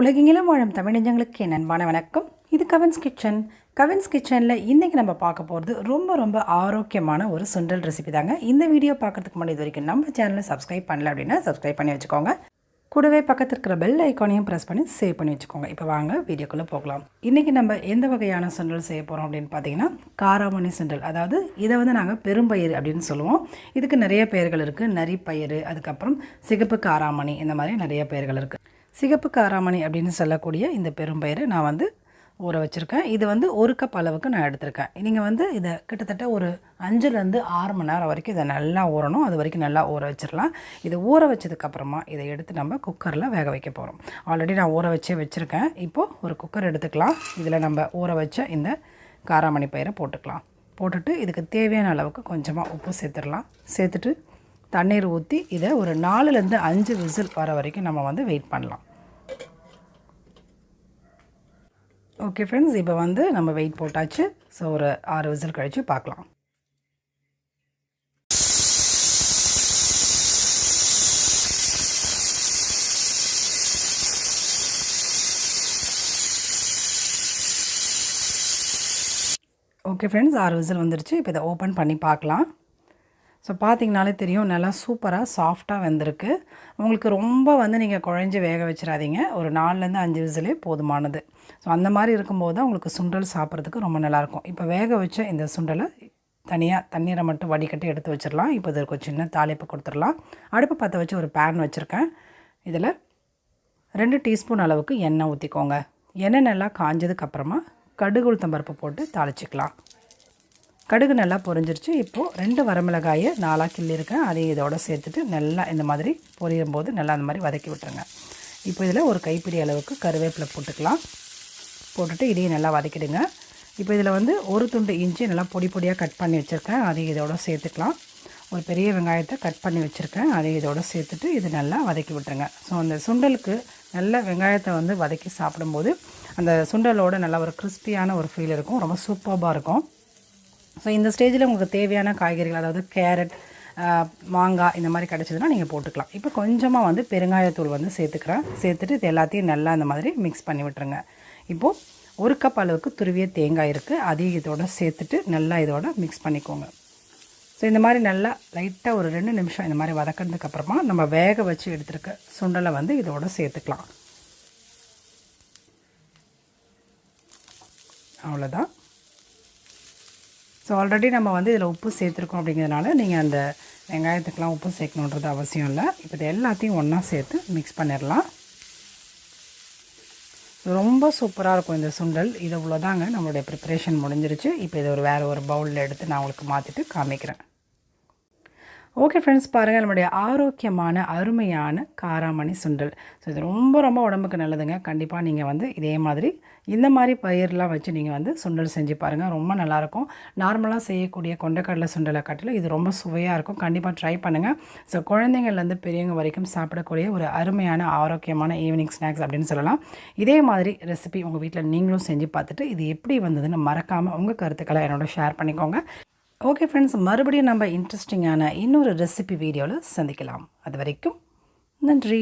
உலகெங்கிலும் வாழும் தமிழஞ்சங்களுக்கு என் அன்பான வணக்கம். இது கவின்ஸ் கிச்சன். கவின்ஸ் கிச்சனில் இன்றைக்கி நம்ம பார்க்க போகிறது ரொம்ப ரொம்ப ஆரோக்கியமான ஒரு சுண்டல் ரெசிபி தாங்க. இந்த வீடியோ பார்க்குறதுக்கு முன்னாடி இது வரைக்கும் நம்ம சேனலை சப்ஸ்கிரைப் பண்ணல அப்படின்னா சப்ஸ்கிரைப் பண்ணி வச்சுக்கோங்க. கூடவே பக்கத்தில் இருக்கிற பெல் ஐக்கானையும் ப்ரெஸ் பண்ணி சேவ் பண்ணி வச்சுக்கோங்க. இப்போ வாங்க வீடியோக்குள்ளே போகலாம். இன்றைக்கி நம்ம எந்த வகையான சுண்டல் செய்ய போகிறோம் அப்படின்னு பார்த்தீங்கன்னா காராமணி சுண்டல். அதாவது இதை வந்து நாங்கள் பெரும்பயிர் அப்படின்னு சொல்லுவோம். இதுக்கு நிறைய பெயர்கள் இருக்குது நரிப்பயிறு அதுக்கப்புறம் சிகப்பு காராமணி இந்த மாதிரி நிறைய பெயர்கள் இருக்குது சிகப்பு காராமணி அப்படின்னு சொல்லக்கூடிய இந்த பெரும்பயிரை நான் வந்து ஊற வச்சுருக்கேன். இது வந்து ஒரு கப் அளவுக்கு நான் எடுத்திருக்கேன். நீங்கள் வந்து இதை கிட்டத்தட்ட ஒரு அஞ்சுலேருந்து ஆறு மணி நேரம் வரைக்கும் இதை நல்லா ஊறணும். அது வரைக்கும் நல்லா ஊற வச்சிடலாம் இதை ஊற வச்சதுக்கப்புறமா இதை எடுத்து நம்ம குக்கரில் வேக வைக்க போகிறோம் ஆல்ரெடி நான் ஊற வச்சே வச்சுருக்கேன். இப்போது ஒரு குக்கர் எடுத்துக்கலாம். இதில் நம்ம ஊற வச்ச இந்த காராமணி பயிரை போட்டுக்கலாம். போட்டுட்டு இதுக்கு தேவையான அளவுக்கு கொஞ்சமாக உப்பு சேர்த்துடலாம். சேர்த்துட்டு தண்ணீர் ஊற்றி இதை ஒரு நாலுலேருந்து அஞ்சு விசில் வர வரைக்கும் நம்ம வந்து வெயிட் பண்ணலாம். ஓகே ஃப்ரெண்ட்ஸ் இப்போ வந்து நம்ம வெயிட் போட்டாச்சு. ஸோ ஒரு ஆறு விசில் கழித்து பார்க்கலாம். ஓகே ஃப்ரெண்ட்ஸ் ஆறு விசில் வந்துருச்சு. இப்போ இதை ஓப்பன் பண்ணி பார்க்கலாம். ஸோ பார்த்தீங்கனாலே தெரியும் நல்லா சூப்பராக சாஃப்டாக வந்திருக்கு. உங்களுக்கு ரொம்ப வந்து நீங்கள் குழஞ்சி வேக வச்சிடாதீங்க ஒரு நாலுலேருந்து அஞ்சு விசிலே போதுமானது. ஸோ அந்த மாதிரி இருக்கும்போது தான் உங்களுக்கு சுண்டல் சாப்பிட்றதுக்கு ரொம்ப நல்லாயிருக்கும். இப்போ வேக வச்ச இந்த சுண்டலை தனியாக தண்ணீரை மட்டும் வடிகட்டி எடுத்து வச்சிடலாம் இப்போ இதற்கு ஒரு சின்ன தாளிப்பு கொடுத்துடலாம் அடுப்பு பற்ற வச்சு ஒரு பேன் வச்சுருக்கேன். இதில் ரெண்டு டீஸ்பூன் அளவுக்கு எண்ணெய் ஊற்றிக்கோங்க எண்ணெய் நல்லா காஞ்சதுக்கப்புறமா கடுகு உளுத்தம்பருப்பு போட்டு தாளிச்சிக்கலாம். கடுகு நல்லா பொரிஞ்சிருச்சு. இப்போது ரெண்டு வரமிளகாயை நாலாக கிள்ளியிருக்கேன் அதையும் இதோட சேர்த்துட்டு நல்லா இந்த மாதிரி பொரியும் போது நல்லா அந்த மாதிரி வதக்கி விட்டுருங்க. இப்போ இதில் ஒரு கைப்பிடி அளவுக்கு கருவேப்பிலை போட்டுக்கலாம். போட்டுட்டு இதையும் நல்லா வதக்கிடுங்க. இப்போ இதில் வந்து ஒரு துண்டு இஞ்சி நல்லா பொடி பொடியாக கட் பண்ணி வச்சுருக்கேன். அதையும் இதோட சேர்த்துக்கலாம். ஒரு பெரிய வெங்காயத்தை கட் பண்ணி வச்சுருக்கேன். அதையும் இதோட சேர்த்துட்டு இது நல்லா வதக்கி விட்டுருங்க. ஸோ அந்த சுண்டலுக்கு நல்ல வெங்காயத்தை வந்து வதக்கி சாப்பிடும்போது அந்த சுண்டலோட நல்லா ஒரு கிறிஸ்பியான ஒரு ஃபீல் இருக்கும். ரொம்ப சூப்பராக இருக்கும். ஸோ இந்த ஸ்டேஜில் உங்களுக்கு தேவையான காய்கறிகள் அதாவது கேரட் மாங்காய் இந்த மாதிரி கிடச்சதுன்னா நீங்கள் போட்டுக்கலாம். இப்போ கொஞ்சமாக வந்து பெருங்காயத்தூள் வந்து சேர்த்துக்கிறேன். சேர்த்துட்டு இது எல்லாத்தையும் நல்லா இந்த மாதிரி மிக்ஸ் பண்ணி விட்டுருங்க. இப்போது ஒரு கப் அளவுக்கு துருவிய தேங்காய் இருக்குது அதையும் இதோட சேர்த்துட்டு நல்லா இதோட மிக்ஸ் பண்ணிக்கோங்க. ஸோ இந்த மாதிரி நல்லா லைட்டாக ஒரு ரெண்டு நிமிஷம் இந்த மாதிரி வதக்கினதுக்கப்புறமா நம்ம வேக வச்சு எடுத்துருக்க சுண்டலை வந்து இதோட சேர்த்துக்கலாம். அவ்வளோதான் ஸோ ஆல்ரெடி நம்ம வந்து இதில் உப்பு சேர்த்துருக்கோம் அப்படிங்கிறதுனால நீங்கள் அந்த வெங்காயத்துக்கெலாம் உப்பு சேர்க்கணுன்றது அவசியம் இல்லை. இப்போ இது எல்லாத்தையும் ஒன்றா சேர்த்து மிக்ஸ் பண்ணிடலாம் ரொம்ப சூப்பராக இருக்கும் இந்த சுண்டல். இது இவ்வளோதாங்க நம்மளுடைய ப்ரிப்பரேஷன் முடிஞ்சிருச்சு. இப்போ இதை ஒரு வேறு ஒரு பவுலில் எடுத்து நான் உங்களுக்கு மாற்றிட்டு காமிக்கிறேன். ஓகே ஃப்ரெண்ட்ஸ் பாருங்கள் நம்மளுடைய ஆரோக்கியமான அருமையான காராமணி சுண்டல். ஸோ இது ரொம்ப ரொம்ப உடம்புக்கு நல்லதுங்க. கண்டிப்பாக நீங்கள் வந்து இதே மாதிரி இந்த மாதிரி பயிரெலாம் வச்சு நீங்கள் வந்து சுண்டல் செஞ்சு பாருங்கள் ரொம்ப நல்லாயிருக்கும். நார்மலாக செய்யக்கூடிய கொண்டக்கடலை சுண்டலை காட்டிலும் இது ரொம்ப சுவையாக இருக்கும். கண்டிப்பாக ட்ரை பண்ணுங்கள் ஸோ குழந்தைங்கள்லேருந்து பெரியவங்க வரைக்கும் சாப்பிடக்கூடிய ஒரு அருமையான ஆரோக்கியமான ஈவினிங் ஸ்நாக்ஸ் அப்படின்னு சொல்லலாம். இதே மாதிரி ரெசிபி உங்கள் வீட்டில் நீங்களும் செஞ்சு பார்த்துட்டு இது எப்படி வந்ததுன்னு மறக்காமல் உங்கள் கருத்துக்களை என்னோட ஷேர் பண்ணிக்கோங்க. ஓகே ஃப்ரெண்ட்ஸ் மறுபடியும் நம்ம இன்ட்ரெஸ்டிங்கான இன்னொரு ரெசிபி வீடியோவில் சந்திக்கலாம். அது வரைக்கும் நன்றி.